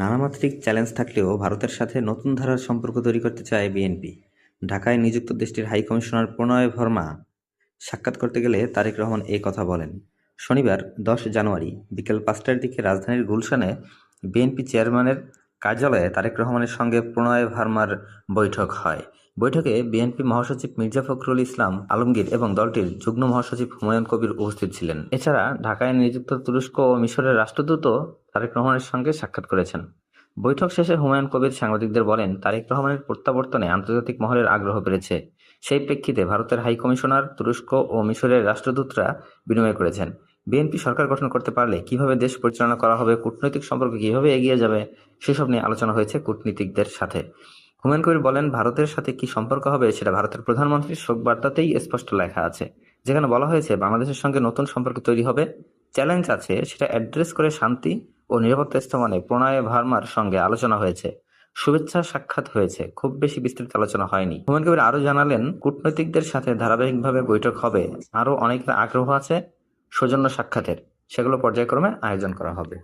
নানামাত্রিক challenge থাকলেও ভারতের সাথে নতুন ধারার সম্পর্ক তৈরি করতে চায় বিএনপি। ঢাকায় নিযুক্ত দেশটির হাই কমিশনার প্রণয় ভর্মা সাক্ষাৎ করতে গেলে তারেক রহমান এই কথা বলেন। শনিবার দশ জানুয়ারি বিকেল পাঁচটার দিকে রাজধানীর গুলশানে বিএনপি চেয়ারম্যানের কার্যালয়ে তারেক রহমানের সঙ্গে প্রণয় ভার্মার বৈঠক হয়। বৈঠকে বিএনপি মহাসচিব মির্জা ফখরুল ইসলাম, আলমগীর এবং দলটির যুগ্ম মহাসচিব হুমায়ুন কবির উপস্থিত ছিলেন। এছাড়া ঢাকায় নিযুক্ত তুরস্ক ও মিশরের রাষ্ট্রদূতও তারেক রহমানের সঙ্গে সাক্ষাৎ করেছেন। বৈঠক শেষে হুমায়ুন কবির সাংবাদিকদের বলেন, তারেক রহমানের প্রত্যাবর্তনে আন্তর্জাতিক মহলের আগ্রহ বেড়েছে। সেই প্রেক্ষিতে ভারতের হাইকমিশনার তুরস্ক ও মিশরের রাষ্ট্রদূতরা বিনিময় করেছেন। বিএনপি সরকার গঠন করতে পারলে কীভাবে দেশ পরিচালনা করা হবে, কূটনৈতিক সম্পর্ক কীভাবে এগিয়ে যাবে, সেসব নিয়ে আলোচনা হয়েছে কূটনীতিকদের সাথে। হুমায়ুন কবির বলেন, ভারতের সাথে কি সম্পর্ক হবে সেটা ভারতের প্রধানমন্ত্রীর শোক বার্তাতেই স্পষ্ট লেখা আছে। যেখানে বলা হয়েছে, বাংলাদেশের সঙ্গে নতুন সম্পর্ক তৈরি হবে। চ্যালেঞ্জ আছে, সেটা অ্যাড্রেস করে শান্তি ও নিরাপত্তা স্থাপনে প্রণয় ভার্মার সঙ্গে আলোচনা হয়েছে। শুভেচ্ছা সাক্ষাৎ হয়েছে, খুব বেশি বিস্তৃত আলোচনা হয়নি। হুমায়ুন কবির আরও জানালেন, কূটনৈতিকদের সাথে ধারাবাহিকভাবে বৈঠক হবে। আরও অনেকটা আগ্রহ আছে। সৌজন্য সাক্ষাতের। সেগুলো পর্যায়ক্রমে আয়োজন করা হবে।